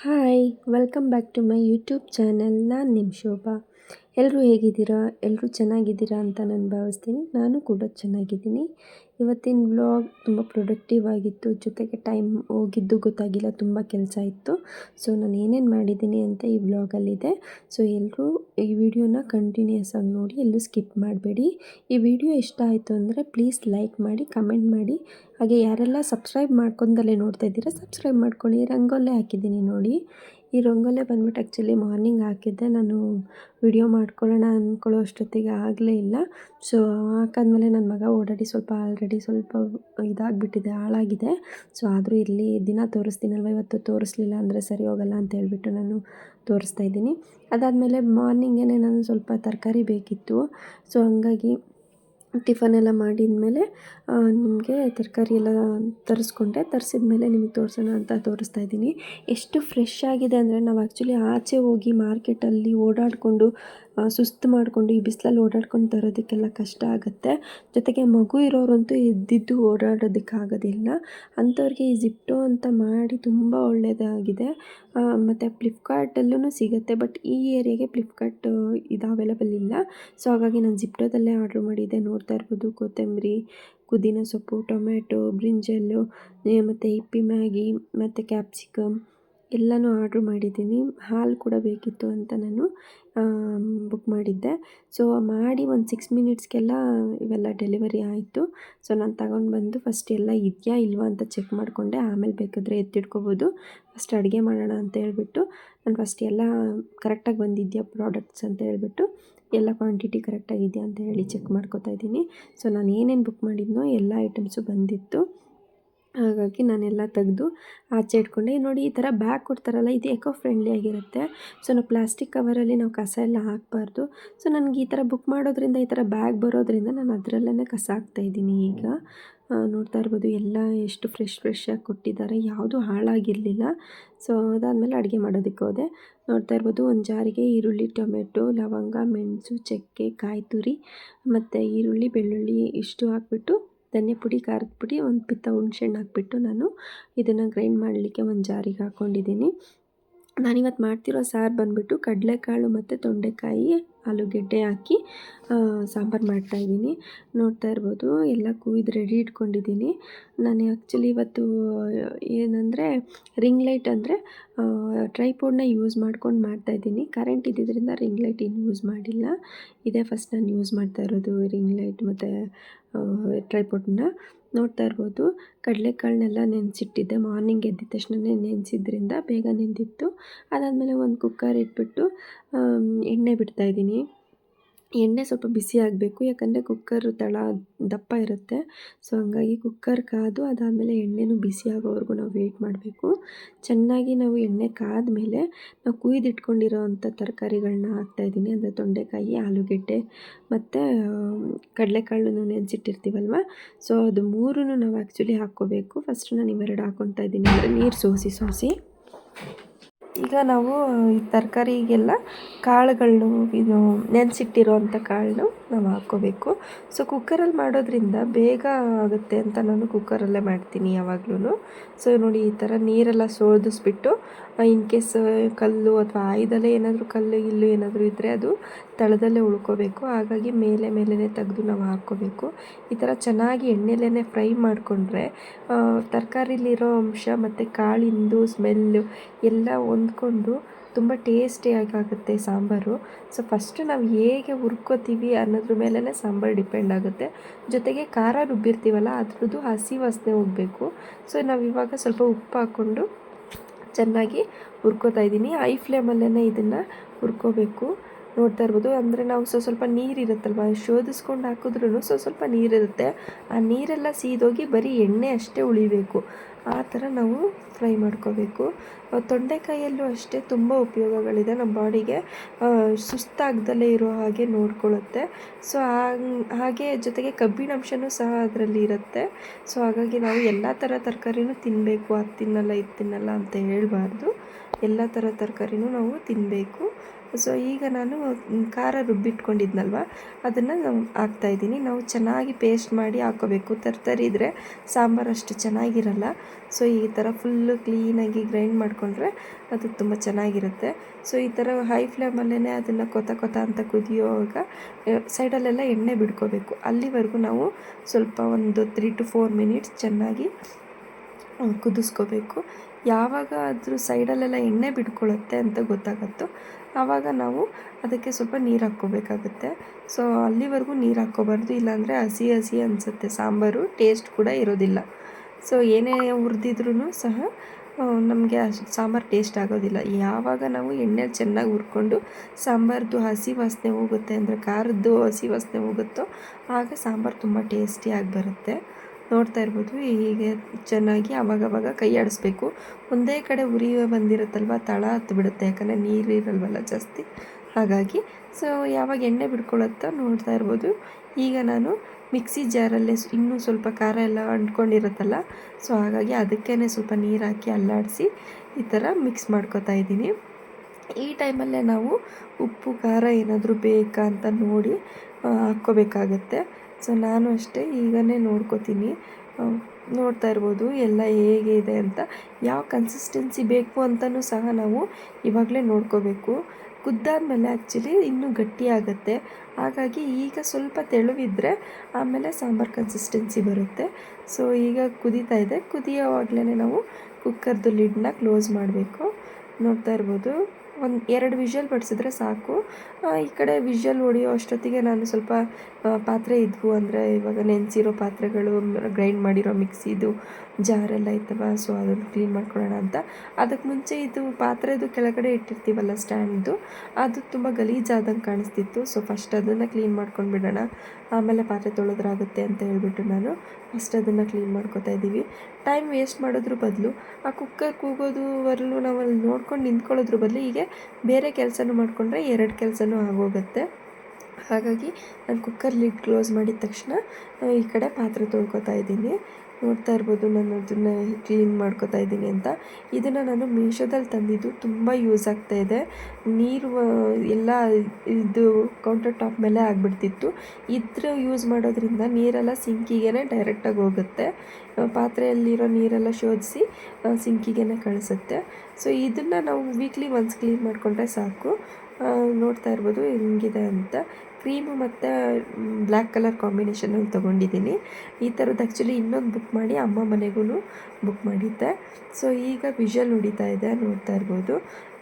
hi welcome back to my YouTube channel ನಾನು ನಿಮ್ಮ ಶೋಭಾ ಎಲ್ಲರೂ ಹೇಗಿದ್ದೀರಾ? ಎಲ್ಲರೂ ಚೆನ್ನಾಗಿದ್ದೀರಾ ಅಂತ ನಾನು ಭಾವಿಸ್ತೀನಿ. ನಾನು ಕೂಡ ಚೆನ್ನಾಗಿದ್ದೀನಿ. ಇವತ್ತಿನ ವ್ಲಾಗ್ ತುಂಬ ಪ್ರೊಡಕ್ಟಿವ್ ಆಗಿತ್ತು. ಜೊತೆಗೆ ಟೈಮ್ ಹೋಗಿದ್ದು ಗೊತ್ತಾಗಿಲ್ಲ. ತುಂಬ ಕೆಲಸ ಇತ್ತು. ಸೊ ನಾನು ಏನೇನು ಮಾಡಿದ್ದೀನಿ ಅಂತ ಈ ವ್ಲಾಗಲ್ಲಿದೆ ಸೊ ಎಲ್ಲರೂ ಈ ವಿಡಿಯೋನ ಕಂಟಿನ್ಯೂಸ್ ಆಗಿ ನೋಡಿ, ಎಲ್ಲೂ ಸ್ಕಿಪ್ ಮಾಡಬೇಡಿ. ಈ ವಿಡಿಯೋ ಇಷ್ಟ ಆಯಿತು ಅಂದರೆ ಪ್ಲೀಸ್ ಲೈಕ್ ಮಾಡಿ ಕಮೆಂಟ್ ಮಾಡಿ. ಹಾಗೆ ಯಾರೆಲ್ಲ ಸಬ್ಸ್ಕ್ರೈಬ್ ಮಾಡ್ಕೊಂಡಲ್ಲೇ ನೋಡ್ತಾ ಇದ್ದೀರಾ ಸಬ್ಸ್ಕ್ರೈಬ್ ಮಾಡ್ಕೊಳ್ಳಿ. ರಂಗೋಲೆ ಹಾಕಿದ್ದೀನಿ ನೋಡಿ. ಈ ರಂಗೋಲೆ ಬಂದ್ಬಿಟ್ಟು ಆ್ಯಕ್ಚುಲಿ ಮಾರ್ನಿಂಗ್ ಹಾಕಿದ್ದೆ. ನಾನು ವಿಡಿಯೋ ಮಾಡ್ಕೊಳ್ಳೋಣ ಅಂದ್ಕೊಳ್ಳೋ ಅಷ್ಟೊತ್ತಿಗೆ ಆಗಲೇ ಇಲ್ಲ. ಸೊ ಹಾಕಾದ್ಮೇಲೆ ನನ್ನ ಮಗ ಓಡಾಡಿ ಸ್ವಲ್ಪ ಆಲ್ರೆಡಿ ಸ್ವಲ್ಪ ಇದಾಗಿಬಿಟ್ಟಿದೆ, ಹಾಳಾಗಿದೆ. ಸೊ ಆದರೂ ಇಲ್ಲಿ ದಿನ ತೋರಿಸ್ತೀನಲ್ವ? ಇವತ್ತು ತೋರಿಸ್ಲಿಲ್ಲ ಅಂದರೆ ಸರಿ ಹೋಗಲ್ಲ ಅಂತ ಹೇಳ್ಬಿಟ್ಟು ನಾನು ತೋರಿಸ್ತಾ ಇದ್ದೀನಿ. ಅದಾದಮೇಲೆ ಮಾರ್ನಿಂಗೇ ನಾನು ಸ್ವಲ್ಪ ತರಕಾರಿ ಬೇಕಿತ್ತು. ಸೊ ಹಂಗಾಗಿ ಟಿಫನ್ ಎಲ್ಲ ಮಾಡಿದ ಮೇಲೆ ನಿಮಗೆ ತರಕಾರಿ ಎಲ್ಲ ತರಿಸ್ಕೊಂಡೆ. ತರಿಸಿದ ಮೇಲೆ ನಿಮಗೆ ತೋರಿಸೋಣ ಅಂತ ತೋರಿಸ್ತಾ ಇದ್ದೀನಿ. ಎಷ್ಟು ಫ್ರೆಶ್ ಆಗಿದೆ ಅಂದರೆ ನಾವು ಆ್ಯಕ್ಚುಲಿ ಆಚೆ ಹೋಗಿ ಮಾರ್ಕೆಟಲ್ಲಿ ಓಡಾಡಿಕೊಂಡು ಸುಸ್ತು ಮಾಡಿಕೊಂಡು ಈ ಬಿಸಿಲಲ್ಲಿ ಓಡಾಡ್ಕೊಂಡು ತರೋದಕ್ಕೆಲ್ಲ ಕಷ್ಟ ಆಗುತ್ತೆ. ಜೊತೆಗೆ ಮಗು ಇರೋರಂತೂ ಎದ್ದಿದ್ದು ಓಡಾಡೋದಕ್ಕಾಗೋದಿಲ್ಲ. ಅಂಥವ್ರಿಗೆ ಈ ಜಿಪ್ಟೋ ಅಂತ ಮಾಡಿ ತುಂಬ ಒಳ್ಳೆಯದಾಗಿದೆ ಮತ್ತು ಫ್ಲಿಪ್ಕಾರ್ಟಲ್ಲೂ ಸಿಗುತ್ತೆ, ಬಟ್ ಈ ಏರಿಯಾಗೆ ಫ್ಲಿಪ್ಕಾರ್ಟ್ ಇದು ಅವೈಲೇಬಲ್ ಇಲ್ಲ. ಸೊ, ಹಾಗಾಗಿ ನಾನು ಜಿಪ್ಟೋದಲ್ಲೇ ಆರ್ಡ್ರ್ ಮಾಡಿದ್ದೆ. ನೋಡ್ತಾ ಇರ್ಬೋದು, ಕೊತ್ತಂಬರಿ, ಪುದೀನ ಸೊಪ್ಪು, ಟೊಮ್ಯಾಟೊ, ಬ್ರಿಂಜಲ್ಲು ಮತ್ತು ಹಿಪ್ಪಿ ಮ್ಯಾಗಿ, ಮತ್ತು ಕ್ಯಾಪ್ಸಿಕಮ್ ಎಲ್ಲನೂ ಆರ್ಡ್ರ್ ಮಾಡಿದ್ದೀನಿ. ಹಾಲು ಕೂಡ ಬೇಕಿತ್ತು ಅಂತ ನಾನು ಬುಕ್ ಮಾಡಿದ್ದೆ. ಸೊ, ಮಾಡಿ ಒಂದು ಸಿಕ್ಸ್ ಮಿನಿಟ್ಸ್ಗೆಲ್ಲ ಇವೆಲ್ಲ ಡೆಲಿವರಿ ಆಯಿತು. ಸೊ, ನಾನು ತಗೊಂಡು ಬಂದು ಫಸ್ಟ್ ಎಲ್ಲ ಇದೆಯಾ ಇಲ್ವಾ ಅಂತ ಚೆಕ್ ಮಾಡಿಕೊಂಡೆ. ಆಮೇಲೆ ಬೇಕಾದರೆ ಎತ್ತಿಟ್ಕೋಬೋದು. ಫಸ್ಟ್ ಅಡುಗೆ ಮಾಡೋಣ ಅಂತ ಹೇಳ್ಬಿಟ್ಟು, ನಾನು ಫಸ್ಟ್ ಎಲ್ಲ ಕರೆಕ್ಟಾಗಿ ಬಂದಿದೆಯಾ ಪ್ರಾಡಕ್ಟ್ಸ್ ಅಂತ ಹೇಳ್ಬಿಟ್ಟು, ಎಲ್ಲ ಕ್ವಾಂಟಿಟಿ ಕರೆಕ್ಟಾಗಿದೆಯಾ ಅಂತ ಹೇಳಿ ಚೆಕ್ ಮಾಡ್ಕೋತಾ ಇದ್ದೀನಿ. ಸೊ, ನಾನು ಏನೇನು ಬುಕ್ ಮಾಡಿದ್ನೋ ಎಲ್ಲ ಐಟಮ್ಸು ಬಂದಿತ್ತು. ಹಾಗಾಗಿ ನಾನೆಲ್ಲ ತೆಗೆದು ಆಚೆ ಇಟ್ಕೊಂಡೆ. ನೋಡಿ ಈ ಥರ ಬ್ಯಾಗ್ ಕೊಡ್ತಾರಲ್ಲ, ಇದು ಎಕೋ ಫ್ರೆಂಡ್ಲಿ ಆಗಿರುತ್ತೆ. ಸೊ, ನಾವು ಪ್ಲಾಸ್ಟಿಕ್ ಕವರಲ್ಲಿ ನಾವು ಕಸ ಎಲ್ಲ ಹಾಕಬಾರ್ದು. ಸೊ, ನನಗೆ ಈ ಥರ ಬುಕ್ ಮಾಡೋದ್ರಿಂದ, ಈ ಥರ ಬ್ಯಾಗ್ ಬರೋದ್ರಿಂದ ನಾನು ಅದರಲ್ಲೇ ಕಸ ಹಾಕ್ತಾಯಿದ್ದೀನಿ ಈಗ. ನೋಡ್ತಾ ಇರ್ಬೋದು, ಎಲ್ಲ ಎಷ್ಟು ಫ್ರೆಶ್ ಫ್ರೆಶ್ ಆಗಿ ಕೊಟ್ಟಿದ್ದಾರೆ. ಯಾವುದೂ ಹಾಳಾಗಿರಲಿಲ್ಲ. ಸೊ, ಅದಾದಮೇಲೆ ಅಡುಗೆ ಮಾಡೋದಕ್ಕೆ ಹೋದೆ. ನೋಡ್ತಾ ಇರ್ಬೋದು, ಒಂದು ಜಾರಿಗೆ ಈರುಳ್ಳಿ, ಟೊಮೆಟೊ, ಲವಂಗ, ಮೆಣಸು, ಚಕ್ಕೆ ಕಾಯಿ ತುರಿ ಮತ್ತು ಈರುಳ್ಳಿ, ಬೆಳ್ಳುಳ್ಳಿ ಇಷ್ಟು ಹಾಕ್ಬಿಟ್ಟು ಧನಿಯಾ ಪುಡಿ, ಖಾರದ ಪುಡಿ, ಒಂದು ಪಿತ್ತ ಹುಣ್ಸೆಣ್ಣು ಹಾಕ್ಬಿಟ್ಟು ನಾನು ಇದನ್ನು ಗ್ರೈಂಡ್ ಮಾಡಲಿಕ್ಕೆ ಒಂದು ಜಾರಿಗೆ ಹಾಕ್ಕೊಂಡಿದ್ದೀನಿ ನಾನಿವತ್ತು ಮಾಡ್ತಿರೋ ಸಾರು ಬಂದುಬಿಟ್ಟು ಕಡಲೆಕಾಳು ಮತ್ತು ತೊಂಡೆಕಾಯಿ, ಆಲೂಗೆಡ್ಡೆ ಹಾಕಿ ಸಾಂಬಾರು ಮಾಡ್ತಾಯಿದ್ದೀನಿ ನೋಡ್ತಾ ಇರ್ಬೋದು, ಎಲ್ಲ ಕುಯ್ದು ರೆಡಿ ಇಟ್ಕೊಂಡಿದ್ದೀನಿ. ನಾನು ಆ್ಯಕ್ಚುಲಿ ಇವತ್ತು, ಏನಂದರೆ ರಿಂಗ್ ಲೈಟ್ ಅಂದರೆ ಟ್ರೈಪೋಡ್ನ ಯೂಸ್ ಮಾಡ್ಕೊಂಡು ಮಾಡ್ತಾಯಿದ್ದೀನಿ ಕರೆಂಟ್ ಇದ್ದಿದ್ದರಿಂದ ರಿಂಗ್ ಲೈಟ್ ಏನು ಯೂಸ್ ಮಾಡಿಲ್ಲ. ಇದೇ ಫಸ್ಟ್ ನಾನು ಯೂಸ್ ಮಾಡ್ತಾ ಇರೋದು ರಿಂಗ್ ಲೈಟ್ ಮತ್ತು ಟ್ರೈಪೋಡ್ನ ನೋಡ್ತಾ ಇರ್ಬೋದು. ಕಡಲೆಕಾಳನ್ನೆಲ್ಲ ನೆನೆಸಿಟ್ಟಿದ್ದೆ. ಮಾರ್ನಿಂಗ್ ಎದ್ದ ತಕ್ಷಣವೇ ನೆನೆಸಿದ್ರಿಂದ ಬೇಗ ನೆಂದಿತ್ತು. ಅದಾದಮೇಲೆ ಒಂದು ಕುಕ್ಕರ್ ಇಟ್ಬಿಟ್ಟು ಎಣ್ಣೆ ಬಿಡ್ತಾಯಿದ್ದೀನಿ ಎಣ್ಣೆ ಸ್ವಲ್ಪ ಬಿಸಿ ಆಗಬೇಕು, ಯಾಕಂದರೆ ಕುಕ್ಕರ್ ತಳ ದಪ್ಪ ಇರುತ್ತೆ. ಸೊ ಹಂಗಾಗಿ ಕುಕ್ಕರ್ ಕಾದು ಅದಾದಮೇಲೆ ಎಣ್ಣೆನೂ ಬಿಸಿ ಆಗೋವರೆಗೂ ನಾವು ವೇಟ್ ಮಾಡಬೇಕು. ಚೆನ್ನಾಗಿ ನಾವು ಎಣ್ಣೆ ಕಾದ ಮೇಲೆ ನಾವು ಕುಯ್ದಿಟ್ಕೊಂಡಿರೋ ಅಂಥ ತರಕಾರಿಗಳನ್ನ ಹಾಕ್ತಾಯಿದ್ದೀನಿ ಅಂದರೆ ತೊಂಡೆಕಾಯಿ, ಆಲೂಗೆಡ್ಡೆ ಮತ್ತು ಕಡಲೆಕಾಳನ್ನು ನೆನೆಸಿಟ್ಟಿರ್ತೀವಲ್ವ ಸೊ ಅದು ಮೂರೂ ನಾವು ಆ್ಯಕ್ಚುಲಿ ಹಾಕ್ಕೋಬೇಕು. ಫಸ್ಟ್ ನಾನು ಇವೆರಡು ಹಾಕ್ಕೊತಾ ಇದ್ದೀನಿ. ಅಂದರೆ ನೀರು ಸೋಸಿ ಸೋಸಿ. ಈಗ ನಾವು ಈ ತರಕಾರಿಗೆಲ್ಲ ಕಾಳುಗಳು ಇದು ನೆನೆಸಿಟ್ಟಿರುವಂಥ ಕಾಳನ್ನು ನಾವು ಹಾಕ್ಕೋಬೇಕು ಸೊ ಕುಕ್ಕರಲ್ಲಿ ಮಾಡೋದ್ರಿಂದ ಬೇಗ ಆಗುತ್ತೆ ಅಂತ ನಾನು ಕುಕ್ಕರಲ್ಲೇ ಮಾಡ್ತೀನಿ ಯಾವಾಗ್ಲೂ ಸೊ ನೋಡಿ ಈ ಥರ ನೀರೆಲ್ಲ ಸೋದಿಸ್ಬಿಟ್ಟು ಇನ್ ಕೇಸ್ ಕಲ್ಲು ಅಥವಾ ಆಯ್ದಲ್ಲೇ ಏನಾದರೂ ಕಲ್ಲು ಇಲ್ಲು ಏನಾದರೂ ಇದ್ದರೆ ಅದು ತಳದಲ್ಲೇ ಉಳ್ಕೋಬೇಕು. ಹಾಗಾಗಿ ಮೇಲೆ ಮೇಲೇ ತೆಗೆದು ನಾವು ಹಾಕ್ಕೋಬೇಕು ಈ ಥರ ಚೆನ್ನಾಗಿ ಎಣ್ಣೆಲೇ ಫ್ರೈ ಮಾಡಿಕೊಂಡ್ರೆ ತರಕಾರಿಲಿರೋ ಅಂಶ ಮತ್ತು ಕಾಳಿಂದು, ಸ್ಮೆಲ್ಲು ಎಲ್ಲ ಹೊಂದ್ಕೊಂಡು ತುಂಬ ಟೇಸ್ಟಿಯಾಗಿ ಆಗುತ್ತೆ ಸಾಂಬಾರು. ಸೊ ಫಸ್ಟು ನಾವು ಹೇಗೆ ಹುರ್ಕೋತೀವಿ ಅನ್ನೋದ್ರ ಮೇಲೇ ಸಾಂಬಾರು ಡಿಪೆಂಡ್ ಆಗುತ್ತೆ. ಜೊತೆಗೆ ಖಾರ ರುಬ್ಬಿರ್ತೀವಲ್ಲ ಅದ್ರದ್ದು ಹಸಿ ವಾಸನೆ ಹೋಗಬೇಕು. ಸೊ ನಾವು ಇವಾಗ ಸ್ವಲ್ಪ ಉಪ್ಪು ಹಾಕ್ಕೊಂಡು ಚೆನ್ನಾಗಿ ಹುರ್ಕೋತಾ ಇದ್ದೀನಿ. ಐ ಫ್ಲೇಮಲ್ಲೇ ಇದನ್ನು ಹುರ್ಕೋಬೇಕು. ನೋಡ್ತಾ ಇರ್ಬೋದು. ಅಂದರೆ ನಾವು ಸ್ವಲ್ಪ ಸ್ವಲ್ಪ ನೀರಿರುತ್ತಲ್ವ ಶೋಧಿಸ್ಕೊಂಡು ಹಾಕಿದ್ರೂ ಸ್ವಲ್ಪ ಸ್ವಲ್ಪ ನೀರಿರುತ್ತೆ ಆ ನೀರೆಲ್ಲ ಸೀದೋಗಿ ಬರೀ ಎಣ್ಣೆ ಅಷ್ಟೇ ಉಳಿಬೇಕು. ಆ ಥರ ನಾವು ಫ್ರೈ ಮಾಡ್ಕೋಬೇಕು. ತೊಂಡೆಕಾಯಲ್ಲೂ ಅಷ್ಟೇ ತುಂಬ ಉಪಯೋಗಗಳಿದೆ ನಮ್ಮ ಬಾಡಿಗೆ. ಸುಸ್ತಾಗ್ದಲೇ ಇರೋ ಹಾಗೆ ನೋಡ್ಕೊಳ್ಳುತ್ತೆ. ಸೊ ಹಾಗೆ ಜೊತೆಗೆ ಕಬ್ಬಿಣಾಂಶನೂ ಸಹ ಅದರಲ್ಲಿ ಇರುತ್ತೆ. ಸೊ ಹಾಗಾಗಿ ನಾವು ಎಲ್ಲ ಥರ ತರಕಾರಿನೂ ತಿನ್ನಬೇಕು ಅದು ತಿನ್ನಲ್ಲ ಇದು ತಿನ್ನಲ್ಲ ಅಂತ ಹೇಳಬಾರ್ದು. ಎಲ್ಲ ಥರ ತರಕಾರಿನೂ ನಾವು ತಿನ್ನಬೇಕು ಸೊ ಈಗ ನಾನು ಖಾರ ರುಬ್ಬಿಟ್ಕೊಂಡಿದ್ನಲ್ವ? ಅದನ್ನು ಹಾಕ್ತಾಯಿದ್ದೀನಿ ನಾವು ಚೆನ್ನಾಗಿ ಪೇಸ್ಟ್ ಮಾಡಿ ಹಾಕೋಬೇಕು. ತರ್ತರಿ ಇದ್ದರೆ ಸಾಂಬಾರು ಅಷ್ಟು ಚೆನ್ನಾಗಿರಲ್ಲ. ಸೊ ಈ ಥರ ಫುಲ್ಲು ಕ್ಲೀನಾಗಿ ಗ್ರೈಂಡ್ ಮಾಡಿಕೊಂಡ್ರೆ ಅದು ತುಂಬ ಚೆನ್ನಾಗಿರುತ್ತೆ. ಸೊ ಈ ಥರ ಹೈ ಫ್ಲೇಮಲ್ಲೇ ಅದನ್ನು ಕೊತ ಕೊತ ಅಂತ ಕುದಿಯೋವಾಗ ಸೈಡಲ್ಲೆಲ್ಲ ಎಣ್ಣೆ ಬಿಡ್ಕೋಬೇಕು. ಅಲ್ಲಿವರೆಗೂ ನಾವು ಸ್ವಲ್ಪ ಒಂದು ತ್ರೀ ಟು ಫೋರ್ ಮಿನಿಟ್ಸ್ ಚೆನ್ನಾಗಿ ಕುದಿಸ್ಕೋಬೇಕು. ಯಾವಾಗ ಆದರೂ ಸೈಡಲ್ಲೆಲ್ಲ ಎಣ್ಣೆ ಬಿಟ್ಕೊಳ್ಳುತ್ತೆ ಅಂತ ಗೊತ್ತಾಗುತ್ತೋ. ಆವಾಗ ನಾವು ಅದಕ್ಕೆ ಸ್ವಲ್ಪ ನೀರು ಹಾಕ್ಕೋಬೇಕಾಗುತ್ತೆ. ಸೊ ಅಲ್ಲಿವರೆಗೂ ನೀರು ಹಾಕ್ಕೋಬಾರ್ದು, ಇಲ್ಲಾಂದರೆ ಹಸಿ ಹಸಿ ಅನಿಸುತ್ತೆ. ಸಾಂಬಾರು ಟೇಸ್ಟ್ ಕೂಡ ಇರೋದಿಲ್ಲ. ಸೊ ಏನೇ ಹುರಿದಿದ್ರೂ ಸಹ ನಮಗೆ ಸಾಂಬಾರು ಟೇಸ್ಟ್ ಆಗೋದಿಲ್ಲ. ಯಾವಾಗ ನಾವು ಎಣ್ಣೆ ಚೆನ್ನಾಗಿ ಹುರ್ಕೊಂಡು ಸಾಂಬಾರ್ದು ಹಸಿ ವಾಸನೆ ಹೋಗುತ್ತೆ ಅಂದರೆ ಖಾರದ್ದು ಹಸಿ ವಾಸನೆ ಹೋಗುತ್ತೋ, ಆಗ ಸಾಂಬಾರು ತುಂಬ ಟೇಸ್ಟಿಯಾಗಿ ಬರುತ್ತೆ. ನೋಡ್ತಾ ಇರ್ಬೋದು, ಹೀಗೆ ಚೆನ್ನಾಗಿ ಅವಾಗವಾಗ ಕೈ ಆಡಿಸ್ಬೇಕು ಒಂದೇ ಕಡೆ ಉರಿ ಬಂದಿರುತ್ತಲ್ವ, ತಳ ಹತ್ತು ಬಿಡುತ್ತೆ, ಯಾಕಂದರೆ ನೀರು ಇರಲ್ವಲ್ಲ ಜಾಸ್ತಿ. ಹಾಗಾಗಿ ಸೊ ಯಾವಾಗ ಎಣ್ಣೆ ಬಿಡ್ಕೊಳ್ಳುತ್ತೋ ನೋಡ್ತಾ ಇರ್ಬೋದು. ಈಗ ನಾನು ಮಿಕ್ಸಿ ಜಾರಲ್ಲೇ ಇನ್ನೂ ಸ್ವಲ್ಪ ಖಾರ ಎಲ್ಲ ಅಂಟ್ಕೊಂಡಿರುತ್ತಲ್ಲ ಸೊ ಹಾಗಾಗಿ ಅದಕ್ಕೇ ಸ್ವಲ್ಪ ನೀರು ಹಾಕಿ ಅಲ್ಲಾಡಿಸಿ ಈ ಥರ ಮಿಕ್ಸ್ ಮಾಡ್ಕೊತಾ ಇದ್ದೀನಿ. ಈ ಟೈಮಲ್ಲೇ ನಾವು ಉಪ್ಪು, ಖಾರ ಏನಾದರೂ ಬೇಕಾ ಅಂತ ನೋಡಿ ಹಾಕ್ಕೋಬೇಕಾಗತ್ತೆ. ಸೊ ನಾನು ಅಷ್ಟೇ ಈಗನೇ ನೋಡ್ಕೋತೀನಿ. ನೋಡ್ತಾ ಇರ್ಬೋದು ಎಲ್ಲ ಹೇಗೆ ಇದೆ ಅಂತ. ಯಾವ ಕನ್ಸಿಸ್ಟೆನ್ಸಿ ಬೇಕು ಅಂತಲೂ ಸಹ ನಾವು ಇವಾಗಲೇ ನೋಡ್ಕೋಬೇಕು. ಕುದ್ದಾದ್ಮೇಲೆ ಆ್ಯಕ್ಚುಲಿ ಇನ್ನೂ ಗಟ್ಟಿ ಹಾಗಾಗಿ ಈಗ ಸ್ವಲ್ಪ ತೆಳುವಿದ್ರೆ ಆಮೇಲೆ ಸಾಂಬಾರು ಕನ್ಸಿಸ್ಟೆನ್ಸಿ ಬರುತ್ತೆ. ಸೊ ಈಗ ಕುದೀತಾ ಇದೆ. ಕುದಿಯೋವಾಗಲೇ ನಾವು ಕುಕ್ಕರ್ದು ಲಿಡ್ನ ಕ್ಲೋಸ್ ಮಾಡಬೇಕು. ನೋಡ್ತಾ ಇರ್ಬೋದು. ಒಂದು ಎರಡು ವಿಷಲ್ ಬಡಿಸಿದ್ರೆ ಸಾಕು. ಈ ಕಡೆ ವಿಷಲ್ ಹೊಡೆಯೋ ಅಷ್ಟೊತ್ತಿಗೆ ನಾನು ಸ್ವಲ್ಪ ಪಾತ್ರೆ ಇದ್ವು ಅಂದರೆ ಇವಾಗ ನೆನೆಸಿರೋ ಪಾತ್ರೆಗಳು ಗ್ರೈಂಡ್ ಮಾಡಿರೋ ಮಿಕ್ಸಿದು ಜಾರೆಲ್ಲ ಇತ್ತವ ಸೊ ಅದನ್ನು ಕ್ಲೀನ್ ಮಾಡ್ಕೊಳ್ಳೋಣ ಅಂತ. ಅದಕ್ಕೆ ಮುಂಚೆ ಇದು ಪಾತ್ರೆದು ಕೆಳಗಡೆ ಇಟ್ಟಿರ್ತೀವಲ್ಲ ಸ್ಟ್ಯಾಂಡ್ದು ಅದು ತುಂಬ ಗಲೀಜಾದಂಗೆ ಕಾಣಿಸ್ತಿತ್ತು. ಸೊ ಫಸ್ಟ್ ಅದನ್ನು ಕ್ಲೀನ್ ಮಾಡ್ಕೊಂಡು ಬಿಡೋಣ. ಆಮೇಲೆ ಪಾತ್ರೆ ತೊಳೆದ್ರಾಗುತ್ತೆ ಅಂತ ಹೇಳ್ಬಿಟ್ಟು ನಾನು ಫಸ್ಟ್ ಅದನ್ನು ಕ್ಲೀನ್ ಮಾಡ್ಕೊತಾ ಇದ್ದೀವಿ. ಟೈಮ್ ವೇಸ್ಟ್ ಮಾಡೋದ್ರ ಬದಲು, ಆ ಕುಕ್ಕರ್ ಕೂಗೋದುವರೆಗೂ ನಾವು ಅಲ್ಲಿ ನೋಡ್ಕೊಂಡು ನಿಂತ್ಕೊಳ್ಳೋದ್ರ ಬದಲು ಹೀಗೆ ಬೇರೆ ಕೆಲಸನೂ ಮಾಡಿಕೊಂಡ್ರೆ ಎರಡು ಕೆಲಸನೂ ಆಗೋಗುತ್ತೆ. ಹಾಗಾಗಿ ನಾನು ಕುಕ್ಕರ್ ಲಿಡ್ ಕ್ಲೋಸ್ ಮಾಡಿದ ತಕ್ಷಣ ಈ ಕಡೆ ಪಾತ್ರೆ ತೊಳ್ಕೊತಾ ಇದ್ದೀನಿ. ನೋಡ್ತಾ ಇರ್ಬೋದು ನಾನು ಅದನ್ನು ಕ್ಲೀನ್ ಮಾಡ್ಕೋತಾ ಇದ್ದೀನಿ ಅಂತ. ಇದನ್ನು ನಾನು ಮೀಶೋದಲ್ಲಿ ತಂದಿದ್ದು ತುಂಬ ಯೂಸ್ ಆಗ್ತಾ ಇದೆ. ನೀರು ಎಲ್ಲ ಇದು ಕೌಂಟರ್ ಟಾಪ್ ಮೇಲೆ ಆಗಿಬಿಡ್ತಿತ್ತು. ಇದ್ರ ಯೂಸ್ ಮಾಡೋದ್ರಿಂದ ನೀರೆಲ್ಲ ಸಿಂಕಿಗೆ ಡೈರೆಕ್ಟಾಗಿ ಹೋಗುತ್ತೆ. ಪಾತ್ರೆಯಲ್ಲಿರೋ ನೀರೆಲ್ಲ ಶೋಧಿಸಿ ಸಿಂಕಿಗೆ ಕಳಿಸುತ್ತೆ. ಸೊ ಇದನ್ನು ನಾವು ವೀಕ್ಲಿ ಒನ್ಸ್ ಕ್ಲೀನ್ ಮಾಡಿಕೊಂಡ್ರೆ ಸಾಕು. ನೋಡ್ತಾ ಇರ್ಬೋದು ಹೆಂಗಿದೆ ಅಂತ. ಕ್ರೀಮು ಮತ್ತು ಬ್ಲ್ಯಾಕ್ ಕಲರ್ ಕಾಂಬಿನೇಷನಲ್ಲಿ ತೊಗೊಂಡಿದ್ದೀನಿ. ಈ ಥರದ್ದು ಆ್ಯಕ್ಚುಲಿ ಇನ್ನೊಂದು ಬುಕ್ ಮಾಡಿ ಅಮ್ಮ ಮನೆಗೂ ಬುಕ್ ಮಾಡಿದ್ದೆ. ಸೊ ಈಗ ವಿಷಲ್ ಹೊಡಿತಾ ಇದೆ, ನೋಡ್ತಾ ಇರ್ಬೋದು.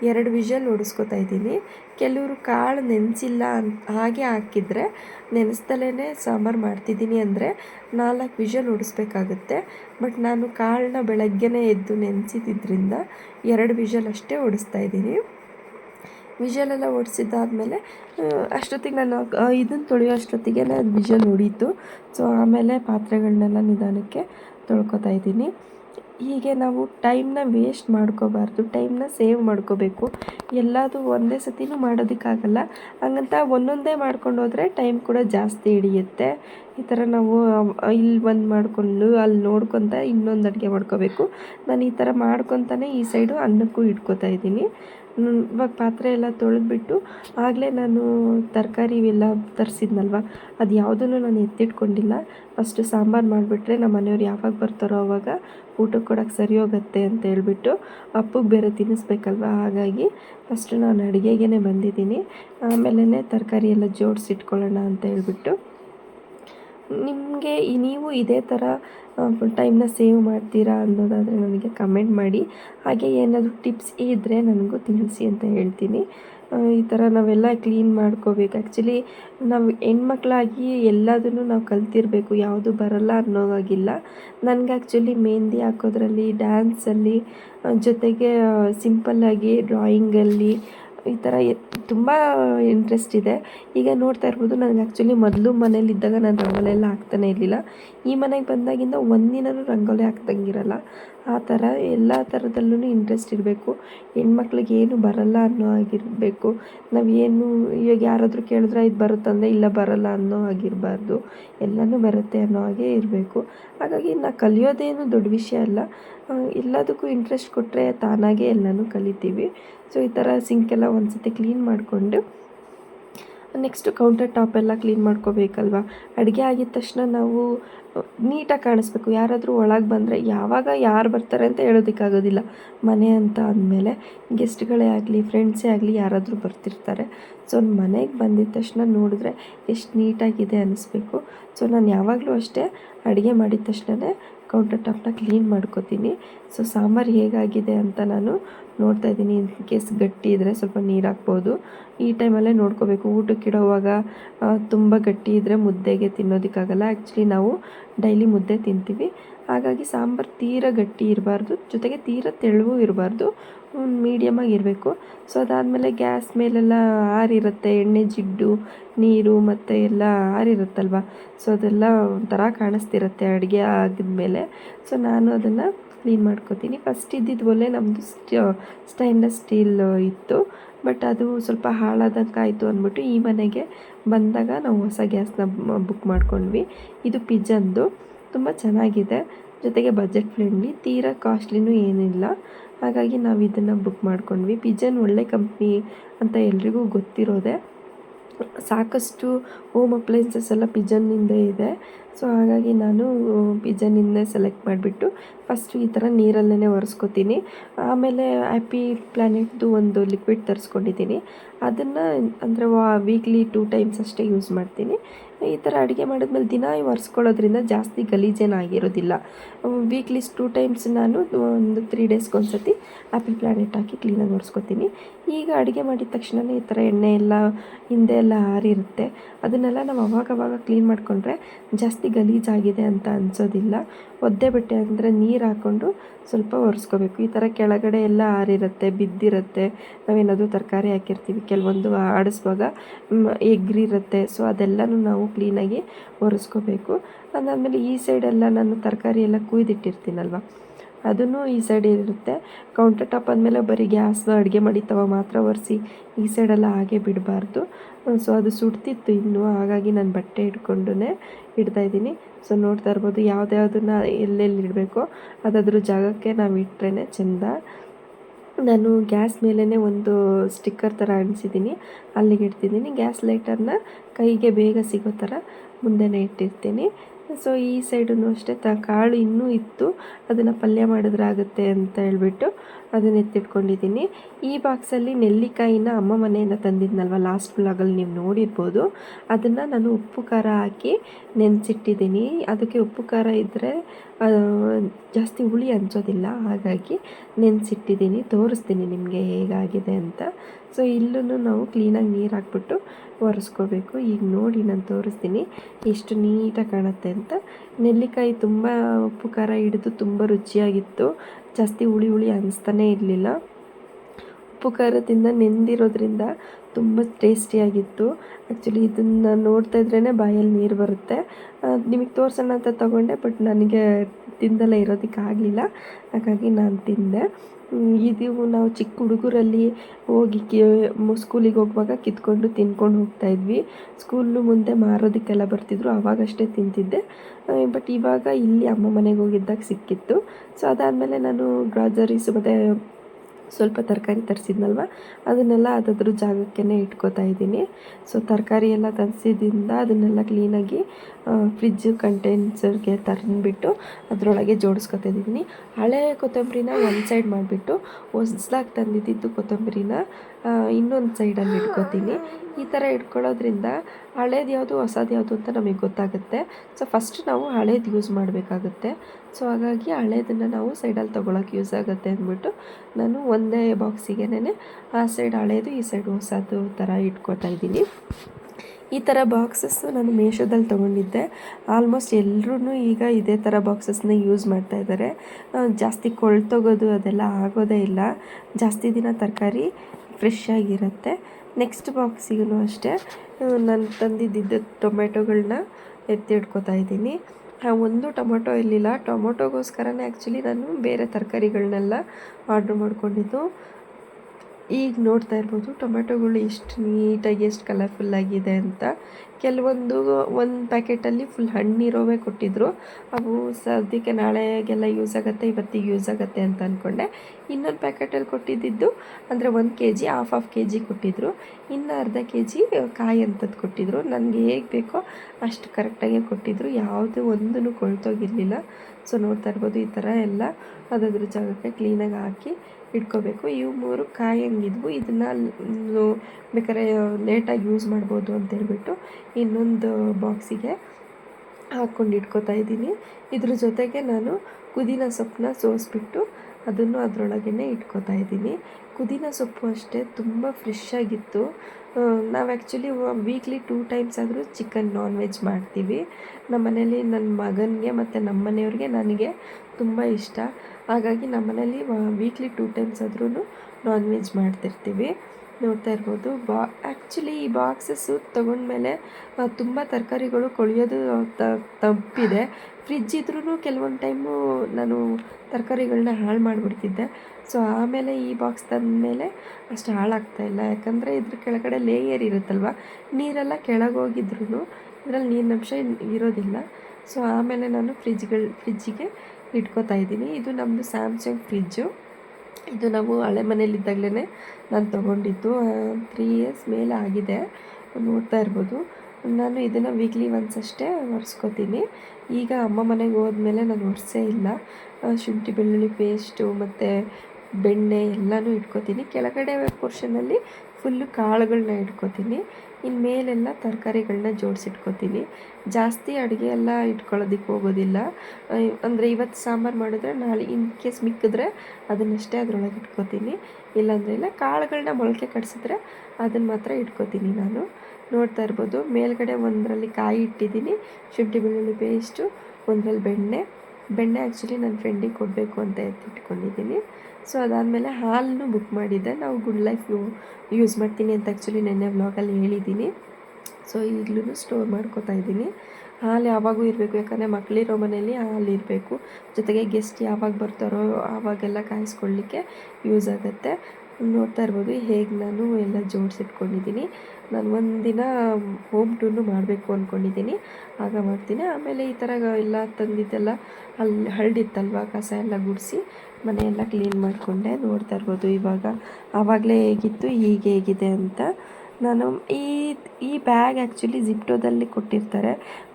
ಎರಡು ವಿಷಲ್ ಹೊಡಿಸ್ಕೊತಾ ಇದ್ದೀನಿ. ಕೆಲವರು ಕಾಳು ನೆನೆಸಿಲ್ಲ ಅಂತ ಹಾಗೆ ಹಾಕಿದರೆ ನೆನೆಸ್ದಲೇ ಸಾಂಬಾರು ಮಾಡ್ತಿದ್ದೀನಿ ಅಂದರೆ ನಾಲ್ಕು ವಿಷಲ್ ಹೊಡಿಸ್ಬೇಕಾಗುತ್ತೆ ಬಟ್ ನಾನು ಕಾಳನ್ನ ಬೆಳಗ್ಗೆನೇ ಎದ್ದು ನೆನೆಸಿದ್ರಿಂದ ಎರಡು ವಿಷಲ್ ಅಷ್ಟೇ ಹೊಡಿಸ್ತಾ ಇದ್ದೀನಿ. ವಿಷಲೆಲ್ಲ ಓಡಿಸಿದ್ದಾದಮೇಲೆ ಅಷ್ಟೊತ್ತಿಗೆ ನಾನು ಇದನ್ನು ತೊಳೆಯೋ ಅಷ್ಟೊತ್ತಿಗೆ ಅದು ವಿಷಲ್ ಹೊಡೀತು ಸೊ, ಆಮೇಲೆ ಪಾತ್ರೆಗಳನ್ನೆಲ್ಲ ನಿಧಾನಕ್ಕೆ ತೊಳ್ಕೊತಾ ಇದ್ದೀನಿ. ಹೀಗೆ ನಾವು ಟೈಮ್ನ ವೇಸ್ಟ್ ಮಾಡ್ಕೋಬಾರ್ದು, ಟೈಮ್ನ ಸೇವ್ ಮಾಡ್ಕೋಬೇಕು. ಎಲ್ಲದೂ ಒಂದೇ ಸತಿನೂ ಮಾಡೋದಕ್ಕಾಗಲ್ಲ. ಹಂಗಂತ ಒಂದೊಂದೇ ಮಾಡ್ಕೊಂಡು ಹೋದರೆ ಟೈಮ್ ಕೂಡ ಜಾಸ್ತಿ ಹಿಡಿಯುತ್ತೆ. ಈ ಥರ ನಾವು ಇಲ್ಲಿ ಒಂದು ಮಾಡಿಕೊಂಡು ಅಲ್ಲಿ ನೋಡ್ಕೊತ ಇನ್ನೊಂದು ಅಡುಗೆ ಮಾಡ್ಕೋಬೇಕು. ನಾನು ಈ ಥರ ಮಾಡ್ಕೊತಾನೆ ಈ ಸೈಡು ಅನ್ನಕ್ಕೂ ಇಟ್ಕೋತಾ ಇದ್ದೀನಿ. ಇವಾಗ ಪಾತ್ರೆ ಎಲ್ಲ ತೊಳೆದ್ಬಿಟ್ಟು ಆಗಲೇ ನಾನು ತರಕಾರಿ ಇವೆಲ್ಲ ತರಿಸಿದ್ನಲ್ವ? ಅದು ಯಾವುದನ್ನು ನಾನು ಎತ್ತಿಟ್ಕೊಂಡಿಲ್ಲ. ಫಸ್ಟು ಸಾಂಬಾರು ಮಾಡಿಬಿಟ್ರೆ ನಮ್ಮ ಮನೆಯವ್ರು ಯಾವಾಗ ಬರ್ತಾರೋ ಅವಾಗ ಊಟಕ್ಕೆ ಕೊಡೋಕ್ಕೆ ಸರಿ ಹೋಗುತ್ತೆ ಅಂತ ಹೇಳ್ಬಿಟ್ಟು ಅಪ್ಪಗೆ ಬೇರೆ ತಿನ್ನಿಸ್ಬೇಕಲ್ವ? ಹಾಗಾಗಿ ಫಸ್ಟು ನಾನು ಅಡುಗೆಗೇ ಬಂದಿದ್ದೀನಿ. ಆಮೇಲೆ ತರಕಾರಿ ಎಲ್ಲ ಜೋಡಿಸಿಟ್ಕೊಳ್ಳೋಣ ಅಂತ ಹೇಳ್ಬಿಟ್ಟು ನಿಮಗೆ ನೀವು ಇದೇ ಥರ ಟೈಮ್ನ ಸೇವ್ ಮಾಡ್ತೀರಾ ಅನ್ನೋದಾದರೆ ನನಗೆ ಕಮೆಂಟ್ ಮಾಡಿ. ಹಾಗೆ ಏನಾದರೂ ಟಿಪ್ಸ್ ಇದ್ದರೆ ನನಗೂ ತಿಳಿಸಿ ಅಂತ ಹೇಳ್ತೀನಿ. ಈ ಥರ ನಾವೆಲ್ಲ ಕ್ಲೀನ್ ಮಾಡ್ಕೋಬೇಕು. ಆ್ಯಕ್ಚುಲಿ ನಾವು ಹೆಣ್ಮಕ್ಳಾಗಿ ಎಲ್ಲದನ್ನು ನಾವು ಕಲ್ತಿರಬೇಕು. ಯಾವುದು ಬರಲ್ಲ ಅನ್ನೋವಾಗಿಲ್ಲ ನನಗೆ ಆ್ಯಕ್ಚುಲಿ ಮೆಹಂದಿ ಹಾಕೋದ್ರಲ್ಲಿ ಡ್ಯಾನ್ಸಲ್ಲಿ ಜೊತೆಗೆ ಸಿಂಪಲ್ಲಾಗಿ ಡ್ರಾಯಿಂಗಲ್ಲಿ ಈ ಥರ ತುಂಬ ಇಂಟ್ರೆಸ್ಟ್ ಇದೆ. ಈಗ ನೋಡ್ತಾ ಇರ್ಬೋದು ನನಗೆ ಆ್ಯಕ್ಚುಲಿ ಮೊದಲು ಮನೇಲಿದ್ದಾಗ ನಾನು ರಂಗೋಲಿ ಎಲ್ಲ ಹಾಕ್ತಾನೆ ಇರಲಿಲ್ಲ. ಈ ಮನೆಗೆ ಬಂದಾಗಿಂದ ಒಂದಿನೂ ರಂಗೋಲಿ ಹಾಕ್ದಂಗಿರಲ್ಲ. ಆ ಥರ ಎಲ್ಲ ಥರದಲ್ಲೂ ಇಂಟ್ರೆಸ್ಟ್ ಇರಬೇಕು. ಹೆಣ್ಮಕ್ಳಿಗೆ ಏನು ಬರಲ್ಲ ಅನ್ನೋ ಆಗಿರಬೇಕು ನಾವು ಏನು, ಇವಾಗ ಯಾರಾದರೂ ಕೇಳಿದ್ರೆ ಇದು ಬರುತ್ತಂದರೆ ಇಲ್ಲ ಬರಲ್ಲ ಅನ್ನೋ ಆಗಿರಬಾರ್ದು ಎಲ್ಲನೂ ಬರುತ್ತೆ ಅನ್ನೋ ಹಾಗೆ ಇರಬೇಕು. ಹಾಗಾಗಿ ನಾ ಕಲಿಯೋದೇನು ದೊಡ್ಡ ವಿಷಯ ಅಲ್ಲ. ಎಲ್ಲದಕ್ಕೂ ಇಂಟ್ರೆಸ್ಟ್ ಕೊಟ್ಟರೆ ತಾನಾಗೇ ಎಲ್ಲನೂ ಕಲಿತೀವಿ. ಸೊ ಈ ಥರ ಸಿಂಕೆಲ್ಲ ಒಂದು ಸತಿ ಕ್ಲೀನ್ ಮಾಡಿಕೊಂಡು ನೆಕ್ಸ್ಟು ಕೌಂಟರ್ ಟಾಪ್ ಎಲ್ಲ ಕ್ಲೀನ್ ಮಾಡ್ಕೋಬೇಕಲ್ವ? ಅಡುಗೆ ಆಗಿದ ತಕ್ಷಣ ನಾವು ನೀಟಾಗಿ ಕಾಣಿಸ್ಬೇಕು. ಯಾರಾದರೂ ಒಳಗೆ ಬಂದರೆ ಯಾವಾಗ ಯಾರು ಬರ್ತಾರೆ ಅಂತ ಹೇಳೋದಕ್ಕಾಗೋದಿಲ್ಲ. ಮನೆ ಅಂತ ಅಂದಮೇಲೆ ಗೆಸ್ಟ್ಗಳೇ ಆಗಲಿ ಫ್ರೆಂಡ್ಸೇ ಆಗಲಿ ಯಾರಾದರೂ ಬರ್ತಿರ್ತಾರೆ. ಸೊ ಮನೆಗೆ ಬಂದಿದ್ದ ತಕ್ಷಣ ನೋಡಿದ್ರೆ ಎಷ್ಟು ನೀಟಾಗಿದೆ ಅನ್ನಿಸ್ಬೇಕು ಸೊ ನಾನು ಯಾವಾಗಲೂ ಅಷ್ಟೇ ಅಡುಗೆ ಮಾಡಿದ ತಕ್ಷಣವೇ ಕೌಂಟರ್ ಟಾಪ್ನ ಕ್ಲೀನ್ ಮಾಡ್ಕೋತೀನಿ. ಸೊ ಸಾಂಬಾರು ಹೇಗಾಗಿದೆ ಅಂತ ನಾನು ನೋಡ್ತಾ ಇದ್ದೀನಿ. ಇನ್ ಕೇಸ್ ಗಟ್ಟಿ ಇದ್ದರೆ ಸ್ವಲ್ಪ ನೀರು ಹಾಕ್ಬೋದು. ಈ ಟೈಮಲ್ಲೇ ನೋಡ್ಕೋಬೇಕು. ಊಟಕ್ಕೆ ಇಡೋವಾಗ ತುಂಬ ಗಟ್ಟಿ ಇದ್ದರೆ ಮುದ್ದೆಗೆ ತಿನ್ನೋದಕ್ಕಾಗಲ್ಲ. ಆ್ಯಕ್ಚುಲಿ ನಾವು ಡೈಲಿ ಮುದ್ದೆ ತಿಂತೀವಿ. ಹಾಗಾಗಿ ಸಾಂಬಾರು ತೀರ ಗಟ್ಟಿ ಇರಬಾರ್ದು, ಜೊತೆಗೆ ತೀರ ತೆಳುವೂ ಇರಬಾರ್ದು ಮೀಡಿಯಮಾಗಿ ಇರಬೇಕು. ಸೊ ಅದಾದಮೇಲೆ ಗ್ಯಾಸ್ ಮೇಲೆಲ್ಲ ಆರಿರುತ್ತೆ, ಎಣ್ಣೆ, ಜಿಡ್ಡು, ನೀರು ಮತ್ತು ಎಲ್ಲ ಆರಿರುತ್ತಲ್ವ? ಸೊ ಅದೆಲ್ಲ ಒಂಥರ ಕಾಣಿಸ್ತಿರುತ್ತೆ ಅಡುಗೆ ಆಗಿದ್ಮೇಲೆ. ಸೊ ನಾನು ಅದನ್ನು ಕ್ಲೀನ್ ಮಾಡ್ಕೋತೀನಿ. ಫಸ್ಟ್ ಇದ್ದಿದ್ದು ಒಲೆ ನಮ್ಮದು ಸ್ಟೈನ್ಲೆಸ್ ಸ್ಟೀಲ್ ಇತ್ತು. ಬಟ್ ಅದು ಸ್ವಲ್ಪ ಹಾಳಾದಂಗೆ ಆಯಿತು ಅಂದ್ಬಿಟ್ಟು ಈ ಮನೆಗೆ ಬಂದಾಗ ನಾವು ಹೊಸ ಗ್ಯಾಸ್ನ ಬುಕ್ ಮಾಡ್ಕೊಂಡ್ವಿ. ಇದು ಪಿಜನ್ದು. ತುಂಬ ಚೆನ್ನಾಗಿದೆ. ಜೊತೆಗೆ ಬಜೆಟ್ ಫ್ರೆಂಡ್ಲಿ ತೀರಾ ಕಾಸ್ಟ್ಲಿನೂ ಏನಿಲ್ಲ. ಹಾಗಾಗಿ ನಾವು ಇದನ್ನು ಬುಕ್ ಮಾಡ್ಕೊಂಡ್ವಿ. ಪಿಜನ್ ಒಳ್ಳೆ ಕಂಪ್ನಿ ಅಂತ ಎಲ್ರಿಗೂ ಗೊತ್ತಿರೋದೆ. ಸಾಕಷ್ಟು ಹೋಮ್ ಅಪ್ಲೈನ್ಸಸ್ ಎಲ್ಲ ಪಿಜನ್ನಿಂದ ಇದೆ. ಸೊ ಹಾಗಾಗಿ ನಾನು ಪಿಜನಿಂದ ಸೆಲೆಕ್ಟ್ ಮಾಡಿಬಿಟ್ಟು ಫಸ್ಟು ಈ ಥರ ನೀರಲ್ಲೇ ಒರೆಸ್ಕೊತೀನಿ. ಆಮೇಲೆ ಹ್ಯಾಪಿ ಪ್ಲ್ಯಾನೆಟ್ದು ಒಂದು ಲಿಕ್ವಿಡ್ ತರಿಸ್ಕೊಂಡಿದ್ದೀನಿ. ಅದನ್ನು, ಅಂದರೆ, ವಾ ವೀಕ್ಲಿ ಟೂ ಟೈಮ್ಸ್ ಅಷ್ಟೇ ಯೂಸ್ ಮಾಡ್ತೀನಿ. ಈ ಥರ ಅಡುಗೆ ಮಾಡಿದ್ಮೇಲೆ ದಿನ ಒರೆಸ್ಕೊಳ್ಳೋದ್ರಿಂದ ಜಾಸ್ತಿ ಗಲೀಜೇನಾಗಿರೋದಿಲ್ಲ ವೀಕ್ಲಿ ಟೂ ಟೈಮ್ಸ್ ನಾನು ಒಂದು ತ್ರೀ ಡೇಸ್ಗೆ ಒಂದು ಸರ್ತಿ ಆ್ಯಪಲ್ ಪ್ಲಾನೆಟ್ ಹಾಕಿ ಕ್ಲೀನಾಗಿ ಒರೆಸ್ಕೊತೀನಿ. ಈಗ ಅಡುಗೆ ಮಾಡಿದ ತಕ್ಷಣವೇ ಈ ಥರ ಎಣ್ಣೆ ಎಲ್ಲ ಹಿಂದೆ ಎಲ್ಲ ಆರಿರುತ್ತೆ ಅದನ್ನೆಲ್ಲ ನಾವು ಅವಾಗವಾಗ ಕ್ಲೀನ್ ಮಾಡಿಕೊಂಡ್ರೆ ಜಾಸ್ತಿ ಗಲೀಜಾಗಿದೆ ಅಂತ ಅನಿಸೋದಿಲ್ಲ. ಒದ್ದೆ ಬಟ್ಟೆ ಅಂದರೆ ನೀರು ಹಾಕ್ಕೊಂಡು ಸ್ವಲ್ಪ ಒರೆಸ್ಕೋಬೇಕು. ಈ ಥರ ಕೆಳಗಡೆ ಎಲ್ಲ ಆರಿರುತ್ತೆ, ಬಿದ್ದಿರುತ್ತೆ. ನಾವೇನಾದರೂ ತರಕಾರಿ ಹಾಕಿರ್ತೀವಿ. ಕೆಲವೊಂದು ಆಡಿಸುವಾಗ ಎಗ್ರಿರುತ್ತೆ. ಸೊ ಅದೆಲ್ಲನೂ ನಾವು ಕ್ಲೀನಾಗಿ ಒರೆಸ್ಕೋಬೇಕು. ಅದಾದಮೇಲೆ ಈ ಸೈಡೆಲ್ಲ ನಾನು ತರಕಾರಿ ಎಲ್ಲ ಕುಯ್ದಿಟ್ಟಿರ್ತೀನಲ್ವ? ಅದನ್ನು ಈ ಸೈಡ್ ಇರುತ್ತೆ ಕೌಂಟರ್ ಟಾಪ್ ಆದಮೇಲೆ ಬರೀ ಗ್ಯಾಸ್ ಅಡುಗೆ ಮಾಡಿತ್ತವ ಮಾತ್ರ ಒರೆಸಿ ಈ ಸೈಡೆಲ್ಲ ಹಾಗೆ ಬಿಡಬಾರ್ದು. ಸೊ ಅದು ಸುಡ್ತಿತ್ತು ಇನ್ನೂ, ಹಾಗಾಗಿ ನಾನು ಬಟ್ಟೆ ಇಟ್ಕೊಂಡು ಇಡ್ತಾ ಇದ್ದೀನಿ. ಸೊ ನೋಡ್ತಾ ಇರ್ಬೋದು ಯಾವುದ್ಯಾವುದನ್ನ ಎಲ್ಲೆಲ್ಲಿ ಇಡಬೇಕು, ಅದಾದ್ರ ಜಾಗಕ್ಕೆ ನಾವು ಇಟ್ಟರೆ ಚೆಂದ. ನಾನು ಗ್ಯಾಸ್ ಮೇಲೇ ಒಂದು ಸ್ಟಿಕ್ಕರ್ ಥರ ಅಂಟಿಸಿದ್ದೀನಿ ಅಲ್ಲಿಗೆ ಇಡ್ತಿದ್ದೀನಿ ಗ್ಯಾಸ್ ಲೈಟರ್ನ ಕೈಗೆ ಬೇಗ ಸಿಗೋ ಥರ ಮುಂದೆನೇ ಇಟ್ಟಿರ್ತೀನಿ. ಸೊ ಈ ಸೈಡೂ ಅಷ್ಟೇ ತ, ಕಾಳು ಇನ್ನೂ ಇತ್ತು. ಅದನ್ನು ಪಲ್ಯ ಮಾಡಿದ್ರೆ ಆಗುತ್ತೆ ಅಂತ ಹೇಳ್ಬಿಟ್ಟು ಅದನ್ನ ಎತ್ತಿಟ್ಕೊಂಡಿದ್ದೀನಿ. ಈ ಬಾಕ್ಸಲ್ಲಿ ನೆಲ್ಲಿಕಾಯಿನ ಅಮ್ಮ ಮನೆಯಿಂದ ತಂದಿದ್ನಲ್ವ? ಲಾಸ್ಟ್ ಬ್ಲಾಗಲ್ಲಿ ನೀವು ನೋಡಿರ್ಬೋದು. ಅದನ್ನು ನಾನು ಉಪ್ಪು ಖಾರ ಹಾಕಿ ನೆನೆಸಿಟ್ಟಿದ್ದೀನಿ. ಅದಕ್ಕೆ ಉಪ್ಪು ಖಾರ ಇದ್ದರೆ ಜಾಸ್ತಿ ಹುಳಿ ಹಂಚೋದಿಲ್ಲ. ಹಾಗಾಗಿ ನೆನೆಸಿಟ್ಟಿದ್ದೀನಿ, ತೋರಿಸ್ತೀನಿ ನಿಮಗೆ ಹೇಗಾಗಿದೆ ಅಂತ. ಸೊ ಇಲ್ಲೂ ನಾವು ಕ್ಲೀನಾಗಿ ನೀರು ಹಾಕ್ಬಿಟ್ಟು ಒರೆಸ್ಕೋಬೇಕು. ಈಗ ನೋಡಿ ನಾನು ತೋರಿಸ್ತೀನಿ ಎಷ್ಟು ನೀಟಾಗಿ ಕಾಣುತ್ತೆ ಅಂತ. ನೆಲ್ಲಿಕಾಯಿ ತುಂಬ ಉಪ್ಪು ಖಾರ ಹಿಡಿದು ತುಂಬ ರುಚಿಯಾಗಿತ್ತು. ಜಾಸ್ತಿ ಹುಳಿ ಹುಳಿ ಅನಿಸ್ತಾನೇ ಇರಲಿಲ್ಲ. ಉಪ್ಪು ಖಾರದಿಂದ ನೆಂದಿರೋದ್ರಿಂದ ತುಂಬ ಟೇಸ್ಟಿಯಾಗಿತ್ತು. ಆ್ಯಕ್ಚುಲಿ ಇದನ್ನು ನೋಡ್ತಾ ಇದ್ರೇ ಬಾಯಲ್ಲಿ ನೀರು ಬರುತ್ತೆ. ನಿಮಗೆ ತೋರಿಸೋಣ ಅಂತ ತೊಗೊಂಡೆ, ಬಟ್ ನನಗೆ ತಿಂದಲೇ ಇರೋದಕ್ಕಾಗಲಿಲ್ಲ ಹಾಗಾಗಿ ನಾನು ತಿಂದೆ. ಇದು ನಾವು ಚಿಕ್ಕ ಹುಡುಗರಲ್ಲಿ ಹೋಗಿ ಸ್ಕೂಲಿಗೆ ಹೋಗುವಾಗ ಕಿತ್ಕೊಂಡು ತಿನ್ಕೊಂಡು ಹೋಗ್ತಾಯಿದ್ವಿ ಸ್ಕೂಲು ಮುಂದೆ ಮಾರೋದಕ್ಕೆಲ್ಲ ಬರ್ತಿದ್ರು ಆವಾಗಷ್ಟೇ ತಿಂತಿದ್ದೆ. ಬಟ್ ಇವಾಗ ಇಲ್ಲಿ ಅಮ್ಮ ಮನೆಗೆ ಹೋಗಿದ್ದಾಗ ಸಿಕ್ಕಿತ್ತು. ಸೊ ಅದಾದಮೇಲೆ ನಾನು ಗ್ರಾಜರೀಸ್ ಮತ್ತು ಸ್ವಲ್ಪ ತರಕಾರಿ ತರಿಸಿದ್ನಲ್ವ? ಅದನ್ನೆಲ್ಲ ಅದಾದ್ರೂ ಜಾಗಕ್ಕೆ ಇಟ್ಕೋತಾ ಇದ್ದೀನಿ. ಸೊ ತರಕಾರಿ ಎಲ್ಲ ತರಿಸಿದ್ರಿಂದ ಅದನ್ನೆಲ್ಲ ಕ್ಲೀನಾಗಿ ಫ್ರಿಜ್ ಕಂಟೈನ್ಸರ್ಗೆ ತಂದುಬಿಟ್ಟು ಅದರೊಳಗೆ ಜೋಡಿಸ್ಕೊತಿದ್ದೀನಿ ಹಳೆ ಕೊತ್ತಂಬರಿನ ಒಂದು ಸೈಡ್ ಮಾಡಿಬಿಟ್ಟು ಹೊಸ್ದಾಗಿ ತಂದಿದ್ದಿದ್ದು ಕೊತ್ತಂಬರಿನ ಇನ್ನೊಂದು ಸೈಡಲ್ಲಿ ಇಟ್ಕೋತೀನಿ. ಈ ಥರ ಇಟ್ಕೊಳ್ಳೋದ್ರಿಂದ ಹಳೇದು ಯಾವುದು, ಹೊಸದು ಯಾವುದು ಅಂತ ನಮಗೆ ಗೊತ್ತಾಗುತ್ತೆ. ಸೊ ಫಸ್ಟ್ ನಾವು ಹಳೇದು ಯೂಸ್ ಮಾಡಬೇಕಾಗುತ್ತೆ. ಸೊ ಹಾಗಾಗಿ ಹಳೇದನ್ನು ನಾವು ಸೈಡಲ್ಲಿ ತೊಗೊಳಕ್ಕೆ ಯೂಸ್ ಆಗುತ್ತೆ ಅಂದ್ಬಿಟ್ಟು ನಾನು ಒಂದೇ ಬಾಕ್ಸಿಗೆನೇ ಆ ಸೈಡ್ ಹಳೇದು, ಈ ಸೈಡ್ ಹೊಸದು ಥರ ಇಟ್ಕೋತಾ ಇದ್ದೀನಿ. ಈ ಥರ ಬಾಕ್ಸಸ್ಸು ನಾನು ಮೀಶೋದಲ್ಲಿ ತೊಗೊಂಡಿದ್ದೆ. ಆಲ್ಮೋಸ್ಟ್ ಎಲ್ಲರೂ ಈಗ ಇದೇ ಥರ ಬಾಕ್ಸಸ್ನ ಯೂಸ್ ಮಾಡ್ತಾ ಇದ್ದಾರೆ ಜಾಸ್ತಿ ಕೊಳ್ತೋಗೋದು ಅದೆಲ್ಲ ಆಗೋದೇ ಇಲ್ಲ. ಜಾಸ್ತಿ ದಿನ ತರಕಾರಿ ಫ್ರೆಶ್ ಆಗಿರುತ್ತೆ. ನೆಕ್ಸ್ಟ್ ಬಾಕ್ಸಿಗೂ ಅಷ್ಟೇ. ನಾನು ತಂದಿದ್ದಿದ್ದ ಟೊಮೆಟೊಗಳನ್ನ ಎತ್ತಿ ಇಟ್ಕೊತಾ ಇದ್ದೀನಿ. ಒಂದು ಟೊಮೊಟೊ ಇರಲಿಲ್ಲ. ಟೊಮೊಟೊಗೋಸ್ಕರನೇ ಆ್ಯಕ್ಚುಲಿ ನಾನು ಬೇರೆ ತರಕಾರಿಗಳನ್ನೆಲ್ಲ ಆರ್ಡ್ರ್ ಮಾಡ್ಕೊಂಡಿದ್ದು. ಈಗ ನೋಡ್ತಾ ಇರ್ಬೋದು ಟೊಮೆಟೊಗಳು ಎಷ್ಟು ನೀಟಾಗಿ, ಎಷ್ಟು ಕಲರ್ಫುಲ್ಲಾಗಿದೆ ಅಂತ. ಕೆಲವೊಂದು ಒಂದು ಪ್ಯಾಕೆಟಲ್ಲಿ ಫುಲ್ ಹಣ್ಣಿರೋವೇ ಕೊಟ್ಟಿದ್ದರು ಅವು ಸದ್ಯಕ್ಕೆ ನಾಳೆಗೆಲ್ಲ ಯೂಸ್ ಆಗುತ್ತೆ, ಇವತ್ತಿಗೆ ಯೂಸ್ ಆಗುತ್ತೆ ಅಂತ ಅಂದ್ಕೊಂಡೆ ಇನ್ನೊಂದು ಪ್ಯಾಕೆಟಲ್ಲಿ ಕೊಟ್ಟಿದ್ದು ಅಂದರೆ ಒಂದು K G half half K G ಕೊಟ್ಟಿದ್ದರು ಇನ್ನು ಅರ್ಧ ಕೆ ಜಿ ಕಾಯಿ ಅಂಥದ್ದು ಕೊಟ್ಟಿದ್ದರು ನನಗೆ ಹೇಗೆ ಬೇಕೋ ಅಷ್ಟು ಕರೆಕ್ಟಾಗೆ ಕೊಟ್ಟಿದ್ದರು ಯಾವುದೇ ಒಂದೂ ಕೊಳ್ತೋಗಿರಲಿಲ್ಲ. ಸೊ ನೋಡ್ತಾ ಇರ್ಬೋದು ಈ ಥರ ಎಲ್ಲ. ಅದಾದ್ರ ಜಾಗಕ್ಕೆ ಕ್ಲೀನಾಗಿ ಹಾಕಿ ಇಟ್ಕೋಬೇಕು. ಇವು ಮೂರು ಕಾಯಂಗಿದ್ವು. ಇದನ್ನು ಬೇಕಾದ್ರೆ ಲೇಟಾಗಿ ಯೂಸ್ ಮಾಡ್ಬೋದು ಅಂತೇಳ್ಬಿಟ್ಟು ಇನ್ನೊಂದು ಬಾಕ್ಸಿಗೆ ಹಾಕ್ಕೊಂಡು ಇಟ್ಕೋತಾ ಇದ್ದೀನಿ. ಇದ್ರ ಜೊತೆಗೆ ನಾನು ಪುದೀನ ಸೊಪ್ಪನ್ನ ಸೋಸಿಬಿಟ್ಟು ಅದನ್ನು ಅದರೊಳಗೇ ಇಟ್ಕೋತಾ ಇದ್ದೀನಿ. ಪುದೀನ ಸೊಪ್ಪು ಅಷ್ಟೇ, ತುಂಬ ಫ್ರೆಶ್ ಆಗಿತ್ತು. ನಾವು ಆ್ಯಕ್ಚುಲಿ ವೀಕ್ಲಿ ಟೂ ಟೈಮ್ಸ್ ಆದರೂ ಚಿಕನ್ ನಾನ್ ವೆಜ್ ಮಾಡ್ತೀವಿ. ನಮ್ಮ ಮನೇಲಿ ನನ್ನ ಮಗನಿಗೆ ಮತ್ತು ನಮ್ಮ ಮನೆಯವ್ರಿಗೆ ನನಗೆ ತುಂಬ ಇಷ್ಟ. ಹಾಗಾಗಿ ನಮ್ಮ ಮನೇಲಿ ವೀಕ್ಲಿ ಟೂ ಟೈಮ್ಸ್ ಆದ್ರೂ ನಾನ್ ವೆಜ್ ಮಾಡ್ತಿರ್ತೀವಿ. ನೋಡ್ತಾ ಇರ್ಬೋದು. ಬಾ ಆ್ಯಕ್ಚುಲಿ ಈ ಬಾಕ್ಸಸ್ಸು ತೊಗೊಂಡ್ಮೇಲೆ ತುಂಬ ತರಕಾರಿಗಳು ಕೊಳೆಯೋದು ತಪ್ಪಿದೆ. ಫ್ರಿಜ್ ಇದ್ರೂ ಕೆಲವೊಂದು ಟೈಮು ನಾನು ತರಕಾರಿಗಳನ್ನ ಹಾಳು ಮಾಡಿಬಿಡ್ತಿದ್ದೆ. ಸೊ ಆಮೇಲೆ ಈ ಬಾಕ್ಸ್ ತಂದಮೇಲೆ ಅಷ್ಟು ಹಾಳಾಗ್ತಾಯಿಲ್ಲ ಯಾಕಂದರೆ ಇದ್ರ ಕೆಳಗಡೆ ಲೇಯರ್ ಇರುತ್ತಲ್ವ? ನೀರೆಲ್ಲ ಕೆಳಗೆ ಹೋಗಿದ್ರು ಇದರಲ್ಲಿ ನೀರಿನಂಶ ಇರೋದಿಲ್ಲ. ಸೊ ಆಮೇಲೆ ನಾನು ಫ್ರಿಜ್ಗಳು ಫ್ರಿಜ್ಜಿಗೆ ಇಟ್ಕೋತಾ ಇದ್ದೀನಿ. ಇದು ನಮ್ಮದು ಸ್ಯಾಮ್ಸಂಗ್ ಫ್ರಿಜ್ಜು ಇದು ನಾವು ಹಳೆ ಮನೇಲಿದ್ದಾಗಲೇ ನಾನು ತೊಗೊಂಡಿದ್ದು ತ್ರೀ ಇಯರ್ಸ್ ಮೇಲೆ ಆಗಿದೆ. ನೋಡ್ತಾ ಇರ್ಬೋದು. ನಾನು ಇದನ್ನು ವೀಕ್ಲಿ ಒನ್ಸ್ ಅಷ್ಟೇ ಒರೆಸ್ಕೋತೀನಿ. ಈಗ ಅಮ್ಮ ಮನೆಗೆ ಹೋದ್ಮೇಲೆ ನಾನು ಒರೆಸೇ ಇಲ್ಲ. ಶುಂಠಿ, ಬೆಳ್ಳುಳ್ಳಿ ಪೇಸ್ಟು ಮತ್ತು ಬೆಣ್ಣೆ ಎಲ್ಲನೂ ಇಟ್ಕೋತೀನಿ. ಕೆಳಗಡೆ ಪೋರ್ಷನಲ್ಲಿ ಫುಲ್ಲು ಕಾಳುಗಳನ್ನ ಇಟ್ಕೋತೀನಿ. ಇನ್ನು ಮೇಲೆಲ್ಲ ತರಕಾರಿಗಳನ್ನ ಜೋಡಿಸಿಟ್ಕೋತೀನಿ. ಜಾಸ್ತಿ ಅಡುಗೆ ಎಲ್ಲ ಇಟ್ಕೊಳ್ಳೋದಕ್ಕೆ ಹೋಗೋದಿಲ್ಲ. ಅಂದರೆ ಇವತ್ತು ಸಾಂಬಾರು ಮಾಡಿದ್ರೆ ನಾಳೆ ಇನ್ ಕೇಸ್ ಮಿಕ್ಕಿದ್ರೆ ಅದನ್ನಷ್ಟೇ ಅದರೊಳಗೆ ಇಟ್ಕೋತೀನಿ. ಇಲ್ಲಾಂದರೆ ಇಲ್ಲ ಕಾಳುಗಳನ್ನ ಮೊಳಕೆ ಕಟ್ಸಿದ್ರೆ ಅದನ್ನು ಮಾತ್ರ ಇಟ್ಕೋತೀನಿ ನಾನು. ನೋಡ್ತಾ ಇರ್ಬೋದು, ಮೇಲ್ಗಡೆ ಒಂದರಲ್ಲಿ ಕಾಯಿ ಇಟ್ಟಿದ್ದೀನಿ. ಶುಂಠಿ ಬೆಳ್ಳುಳ್ಳಿ ಪೇಸ್ಟು, ಒಂದರಲ್ಲಿ ಬೆಣ್ಣೆ. ಬೆಣ್ಣೆ ಆ್ಯಕ್ಚುಲಿ ನನ್ನ ಫ್ರೆಂಡಿಗೆ ಕೊಡಬೇಕು ಅಂತ ಎತ್ತಿಟ್ಕೊಂಡಿದ್ದೀನಿ. ಸೊ ಅದಾದಮೇಲೆ ಹಾಲನ್ನು ಬುಕ್ ಮಾಡಿದ್ದೆ. ನಾವು ಗುಡ್ ಲೈಫ್ ಯೂಸ್ ಮಾಡ್ತೀನಿ ಅಂತ ಆ್ಯಕ್ಚುಲಿ ನೆನ್ನೆ ವ್ಲಾಗಲ್ಲಿ ಹೇಳಿದ್ದೀನಿ. ಸೊ ಈಗಲೂ ಸ್ಟೋರ್ ಮಾಡ್ಕೋತಾ ಇದ್ದೀನಿ. ಹಾಲು ಯಾವಾಗೂ ಇರಬೇಕು, ಯಾಕಂದರೆ ಮಕ್ಕಳಿರೋ ಮನೆಯಲ್ಲಿ ಹಾಲು ಇರಬೇಕು. ಜೊತೆಗೆ ಗೆಸ್ಟ್ ಯಾವಾಗ ಬರ್ತಾರೋ ಆವಾಗೆಲ್ಲ ಕಾಯಿಸ್ಕೊಳ್ಳಿಕ್ಕೆ ಯೂಸ್ ಆಗುತ್ತೆ. ನೋಡ್ತಾ ಇರ್ಬೋದು. ಹೇಗೆ ನಾನು ಎಲ್ಲ ಜೋಡಿಸಿಟ್ಕೊಂಡಿದ್ದೀನಿ ನಾನು ಒಂದಿನ ಹೋಮ್ ಟೂರ್ನು ಮಾಡಬೇಕು ಅಂದ್ಕೊಂಡಿದ್ದೀನಿ ಆಗ ಮಾಡ್ತೀನಿ. ಆಮೇಲೆ ಈ ಥರ ಎಲ್ಲ ತಂದಿದ್ದೆಲ್ಲ ಅಲ್ಲಿ ಹರಡಿತ್ತಲ್ವ, ಕಸ ಎಲ್ಲ ಗುಡಿಸಿ ಮನೆಯೆಲ್ಲ ಕ್ಲೀನ್ ಮಾಡಿಕೊಂಡೆ ನೋಡ್ತಾ ಇರ್ಬೋದು ಇವಾಗ. ಆವಾಗಲೇ ಹೇಗಿತ್ತು ಈಗ ಹೇಗಿದೆ ಅಂತ. ನಾನು ಈ ಈ ಬ್ಯಾಗ್ ಆ್ಯಕ್ಚುಲಿ ಜಿಪ್ಟೋದಲ್ಲಿ ಕೊಟ್ಟಿರ್ತಾರೆ.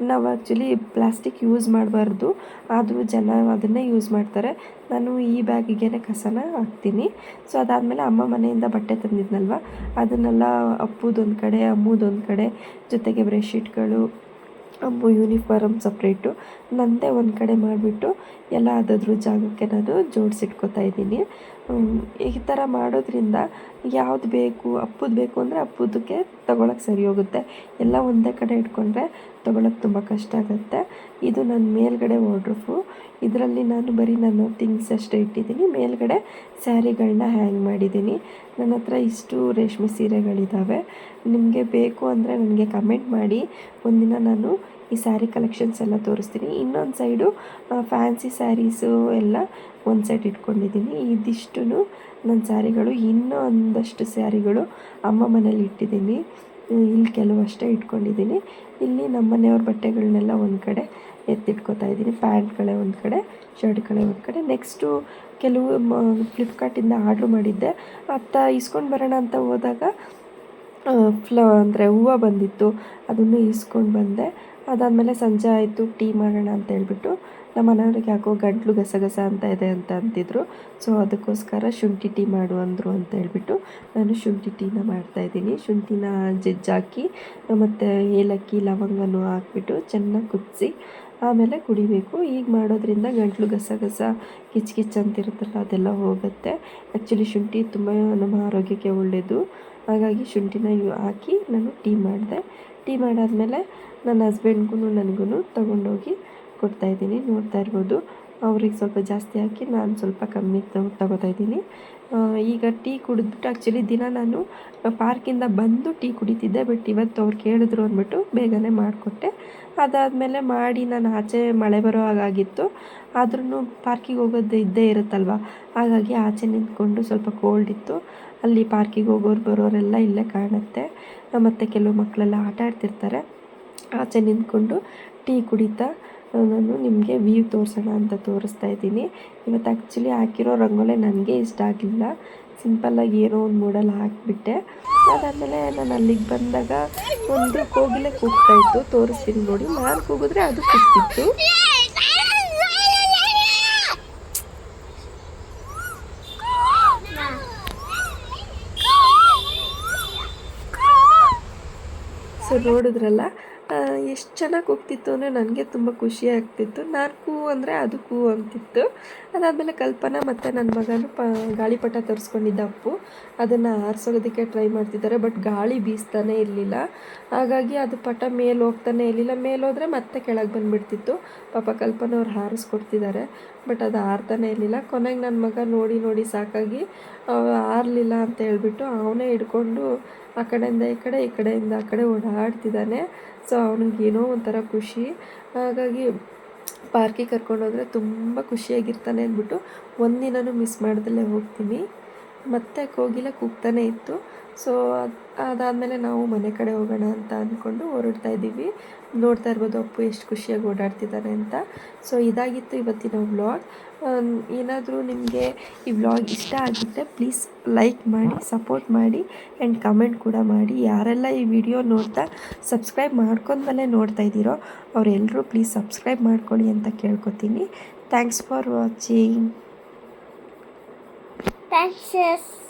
ನಾವು ಆ್ಯಕ್ಚುಲಿ ಪ್ಲಾಸ್ಟಿಕ್ ಯೂಸ್ ಮಾಡಬಾರ್ದು. ಆದರೂ ಜನ ಅದನ್ನೇ ಯೂಸ್ ಮಾಡ್ತಾರೆ. ನಾನು ಈ ಬ್ಯಾಗಿಗೆ ಕಸನ ಹಾಕ್ತೀನಿ. ಸೊ ಅದಾದಮೇಲೆ ಅಮ್ಮ ಮನೆಯಿಂದ ಬಟ್ಟೆ ತಂದಿದ್ನಲ್ವ? ಅದನ್ನೆಲ್ಲ ಅಪ್ಪುದೊಂದು ಕಡೆ ಅಮ್ಮದೊಂದು ಕಡೆ, ಜೊತೆಗೆ ಬ್ರೆಡ್ಶೀಟ್ಗಳು ಅಮ್ಮು ಯೂನಿಫಾರ್ಮ್ ಸಪ್ರೇಟು ನನ್ನದೇ ಒಂದು ಕಡೆ ಮಾಡಿಬಿಟ್ಟು ಎಲ್ಲ ಅದಾದ್ರೂ ಜಾಗಕ್ಕೆ ನಾನು ಜೋಡಿಸಿಟ್ಕೋತಾ ಇದ್ದೀನಿ. ಈ ಥರ ಮಾಡೋದ್ರಿಂದ ಯಾವ್ದು ಬೇಕು, ಅಪ್ಪದು ಬೇಕು ಅಂದರೆ ಅಪ್ಪದಕ್ಕೆ ತೊಗೊಳಕ್ಕೆ ಸರಿ ಹೋಗುತ್ತೆ. ಎಲ್ಲ ಒಂದೇ ಕಡೆ ಇಟ್ಕೊಂಡ್ರೆ ತೊಗೊಳಕ್ಕೆ ತುಂಬ ಕಷ್ಟ ಆಗುತ್ತೆ. ಇದು ನನ್ನ ಮೇಲ್ಗಡೆ ವಾರ್ಡ್ರೋಫು ಇದರಲ್ಲಿ ನಾನು ಬರೀ ನನ್ನ ಥಿಂಗ್ಸ್ ಅಷ್ಟೇ ಇಟ್ಟಿದ್ದೀನಿ. ಮೇಲ್ಗಡೆ ಸ್ಯಾರಿಗಳನ್ನ ಹ್ಯಾಂಗ್ ಮಾಡಿದ್ದೀನಿ. ನನ್ನ ಹತ್ರ ಇಷ್ಟು ರೇಷ್ಮೆ ಸೀರೆಗಳಿದ್ದಾವೆ ನಿಮಗೆ ಬೇಕು ಅಂದರೆ ನನಗೆ ಕಮೆಂಟ್ ಮಾಡಿ. ಒಂದಿನ ನಾನು ಈ ಸ್ಯಾರಿ ಕಲೆಕ್ಷನ್ಸ್ ಎಲ್ಲ ತೋರಿಸ್ತೀನಿ. ಇನ್ನೊಂದು ಸೈಡು ಫ್ಯಾನ್ಸಿ ಸ್ಯಾರೀಸು ಎಲ್ಲ ಒಂದು ಸೆಟ್ ಇಟ್ಕೊಂಡಿದ್ದೀನಿ. ಇದಿಷ್ಟು ನನ್ನ ಸ್ಯಾರಿಗಳು, ಇನ್ನೂ ಒಂದಷ್ಟು ಸ್ಯಾರಿಗಳು ಅಮ್ಮ ಮನೇಲಿ ಇಟ್ಟಿದ್ದೀನಿ. ಇಲ್ಲಿ ಕೆಲವಷ್ಟೇ ಇಟ್ಕೊಂಡಿದ್ದೀನಿ. ಇಲ್ಲಿ ನಮ್ಮ ಮನೆಯವ್ರ ಬಟ್ಟೆಗಳನ್ನೆಲ್ಲ ಒಂದು ಕಡೆ ಎತ್ತಿಟ್ಕೊತಾ ಇದ್ದೀನಿ. ಪ್ಯಾಂಟ್ಗಳೇ ಒಂದು ಕಡೆ, ಶರ್ಟ್ಗಳೇ ಒಂದು ಕಡೆ. ನೆಕ್ಸ್ಟು ಕೆಲವು ಫ್ಲಿಪ್ಕಾರ್ಟಿಂದ ಆರ್ಡ್ರ್ ಮಾಡಿದ್ದೆ. ಅತ್ತ ಇಸ್ಕೊಂಡು ಬರೋಣ ಅಂತ ಹೋದಾಗ ಫ್ಲ, ಅಂದರೆ ಹೂವು ಬಂದಿತ್ತು, ಅದನ್ನು ಇಸ್ಕೊಂಡು ಬಂದೆ. ಅದಾದಮೇಲೆ ಸಂಜೆ ಆಯಿತು, ಟೀ ಮಾಡೋಣ ಅಂತ ಹೇಳ್ಬಿಟ್ಟು ನಮ್ಮ ಮನೆಯವ್ರಿಗೆ ಯಾಕೋ ಗಂಟ್ಲು ಗಸಗಸ ಅಂತ ಇದೆ ಅಂತ ಅಂತಿದ್ರು. ಸೊ, ಅದಕ್ಕೋಸ್ಕರ ಶುಂಠಿ ಟೀ ಮಾಡು ಅಂದರು ಅಂತ ಹೇಳ್ಬಿಟ್ಟು ನಾನು ಶುಂಠಿ ಟೀನ ಮಾಡ್ತಾಯಿದ್ದೀನಿ ಶುಂಠಿನ ಜಜ್ಜಾಕಿ ಮತ್ತು ಏಲಕ್ಕಿ, ಲವಂಗನೂ ಹಾಕ್ಬಿಟ್ಟು ಚೆನ್ನಾಗಿ ಕುದಿಸಿ, ಆಮೇಲೆ ಕುಡಿಬೇಕು. ಈಗ ಮಾಡೋದ್ರಿಂದ ಗಂಟ್ಲು ಗಸಗಸ, ಕಿಚ್ ಕಿಚ್ ಅಂತಿರುತ್ತಲ್ಲ, ಅದೆಲ್ಲ ಹೋಗುತ್ತೆ. ಆ್ಯಕ್ಚುಲಿ ಶುಂಠಿ ತುಂಬ ನಮ್ಮ ಆರೋಗ್ಯಕ್ಕೆ ಒಳ್ಳೆಯದು ಹಾಗಾಗಿ ಶುಂಠಿನ ಹಾಕಿ ನಾನು ಟೀ ಮಾಡಿದೆ. ಟೀ ಮಾಡಾದಮೇಲೆ ನನ್ನ ಹಸ್ಬೆಂಡ್ಗೂ ನನಗೂ ತೊಗೊಂಡೋಗಿ ಕೊಡ್ತಾಯಿದ್ದೀನಿ ನೋಡ್ತಾ ಇರ್ಬೋದು. ಅವ್ರಿಗೆ ಸ್ವಲ್ಪ ಜಾಸ್ತಿ ಹಾಕಿ ನಾನು ಸ್ವಲ್ಪ ಕಮ್ಮಿ ತಗೋತಾ ಇದ್ದೀನಿ. ಈಗ ಟೀ ಕುಡಿದ್ಬಿಟ್ಟು ಆ್ಯಕ್ಚುಲಿ ದಿನ ನಾನು ಪಾರ್ಕಿಂದ ಬಂದು ಟೀ ಕುಡಿತಿದ್ದೆ ಬಟ್ ಇವತ್ತು ಅವ್ರು ಕೇಳಿದ್ರು ಅಂದ್ಬಿಟ್ಟು ಬೇಗನೆ ಮಾಡಿಕೊಟ್ಟೆ. ಅದಾದಮೇಲೆ ಮಾಡಿ ನಾನು ಆಚೆ ಮಳೆ ಬರೋ ಹಾಗಾಗಿತ್ತು. ಆದ್ರೂ ಪಾರ್ಕಿಗೆ ಹೋಗೋದು ಇದ್ದೇ ಇರುತ್ತಲ್ವ? ಹಾಗಾಗಿ ಆಚೆ ನಿಂತ್ಕೊಂಡು ಸ್ವಲ್ಪ ಕೋಲ್ಡ್ ಇತ್ತು. ಅಲ್ಲಿ ಪಾರ್ಕಿಗೆ ಹೋಗೋರು ಬರೋರೆಲ್ಲ ಇಲ್ಲೇ ಕಾಣುತ್ತೆ. ಮತ್ತು ಕೆಲವು ಮಕ್ಕಳೆಲ್ಲ ಆಟ ಆಡ್ತಿರ್ತಾರೆ. ಆಚೆ ನಿಂತ್ಕೊಂಡು ಟೀ ಕುಡಿತಾ ನಾನು ನಿಮಗೆ ವ್ಯೂ ತೋರಿಸೋಣ ಅಂತ ತೋರಿಸ್ತಾ ಇದ್ದೀನಿ. ಇವತ್ತು ಆ್ಯಕ್ಚುಲಿ ಹಾಕಿರೋ ರಂಗೋಲೆ ನನಗೆ ಇಷ್ಟ ಆಗಲಿಲ್ಲ ಸಿಂಪಲ್ಲಾಗಿ ಏನೋ ಒಂದು ಮೂಡಲ್ಲಿ ಹಾಕಿಬಿಟ್ಟೆ. ಅದಾದಮೇಲೆ ನಾನು ಅಲ್ಲಿಗೆ ಬಂದಾಗ ಒಂದು ಕೋಗಿಲೆ ಕೂಗ್ತಾ ಇತ್ತು. ತೋರಿಸ್ತೀನಿ ನೋಡಿ. ನಾನು ಕೂಗಿದ್ರೆ ಅದು ಕೂಗ್ತಿತ್ತು. ಸೊ ನೋಡಿದ್ರಲ್ಲ ಎಷ್ಟು ಚೆನ್ನಾಗಿ ಹೋಗ್ತಿತ್ತು ಅಂದರೆ ನನಗೆ ತುಂಬ ಖುಷಿ ಆಗ್ತಿತ್ತು. ನಾನು ಕೂ ಅಂದರೆ ಅದು ಕೂ ಅಂತಿತ್ತು. ಅದಾದಮೇಲೆ ಕಲ್ಪನಾ ಮತ್ತು ನನ್ನ ಮಗನು ಪ ಗಾಳಿಪಟ ತರಿಸ್ಕೊಂಡಿದ್ದ ಅಪ್ಪು. ಅದನ್ನು ಆರಿಸೋದಕ್ಕೆ ಟ್ರೈ ಮಾಡ್ತಿದ್ದಾರೆ, ಬಟ್ ಗಾಳಿ ಬೀಸ್ತಾನೆ ಇರಲಿಲ್ಲ. ಹಾಗಾಗಿ ಅದು ಪಟ ಮೇಲೆ ಹೋಗ್ತಾನೆ ಇರಲಿಲ್ಲ. ಮೇಲೋದ್ರೆ ಮತ್ತೆ ಕೆಳಗೆ ಬಂದುಬಿಡ್ತಿತ್ತು. ಪಾಪ ಕಲ್ಪನಾ ಅವ್ರು ಹಾರಿಸ್ಕೊಡ್ತಿದ್ದಾರೆ, ಬಟ್ ಅದು ಆರ್ತಾನೆ ಇರಲಿಲ್ಲ. ಕೊನೆಗೆ ನನ್ನ ಮಗ ನೋಡಿ ನೋಡಿ ಸಾಕಾಗಿ ಆರಲಿಲ್ಲ ಅಂತ ಹೇಳ್ಬಿಟ್ಟು ಅವನೇ ಹಿಡ್ಕೊಂಡು ಆ ಕಡೆಯಿಂದ ಈ ಕಡೆ, ಈ ಕಡೆಯಿಂದ ಆ ಕಡೆ ಓಡಾಡ್ತಿದ್ದಾನೆ. ಸೊ ಅವ್ನಿಗೆ ಏನೋ ಒಂಥರ ಖುಷಿ. ಹಾಗಾಗಿ ಪಾರ್ಕಿಗೆ ಕರ್ಕೊಂಡೋದ್ರೆ ತುಂಬ ಖುಷಿಯಾಗಿರ್ತಾನೆ ಅಂದ್ಬಿಟ್ಟು ಒಂದಿನವೂ ಮಿಸ್ ಮಾಡ್ದಲ್ಲೇ ಹೋಗ್ತೀನಿ. ಮತ್ತೆ ಕೋಗಿಲೆ ಕೂಗ್ತಾನೆ ಇತ್ತು. ಸೊ ಅದಾದಮೇಲೆ ನಾವು ಮನೆ ಕಡೆ ಹೋಗೋಣ ಅಂತ ಅಂದ್ಕೊಂಡು ಹೊರಡ್ತಾ ಇದ್ದೀವಿ. ನೋಡ್ತಾ ಇರ್ಬೋದು ಅಪ್ಪು ಎಷ್ಟು ಖುಷಿಯಾಗಿ ಓಡಾಡ್ತಿದ್ದಾನೆ ಅಂತ. ಸೊ ಇದಾಗಿತ್ತು ಇವತ್ತಿನ ವ್ಲಾಗ್ ಏನಾದರೂ ನಿಮಗೆ ಈ ವ್ಲಾಗ್ ಇಷ್ಟ ಆಗಿದ್ದರೆ ಪ್ಲೀಸ್ ಲೈಕ್ ಮಾಡಿ ಸಪೋರ್ಟ್ ಮಾಡಿ ಆ್ಯಂಡ್ ಕಮೆಂಟ್ ಕೂಡ ಮಾಡಿ. ಯಾರೆಲ್ಲ ಈ ವಿಡಿಯೋ ನೋಡ್ತಾ ಸಬ್ಸ್ಕ್ರೈಬ್ ಮಾಡ್ಕೊಂಡ್ಮೇಲೆ ನೋಡ್ತಾ ಇದ್ದೀರೋ ಅವರೆಲ್ಲರೂ ಪ್ಲೀಸ್ ಸಬ್ಸ್ಕ್ರೈಬ್ ಮಾಡ್ಕೊಳ್ಳಿ ಅಂತ ಕೇಳ್ಕೊತೀನಿ. Thanks for watching fences.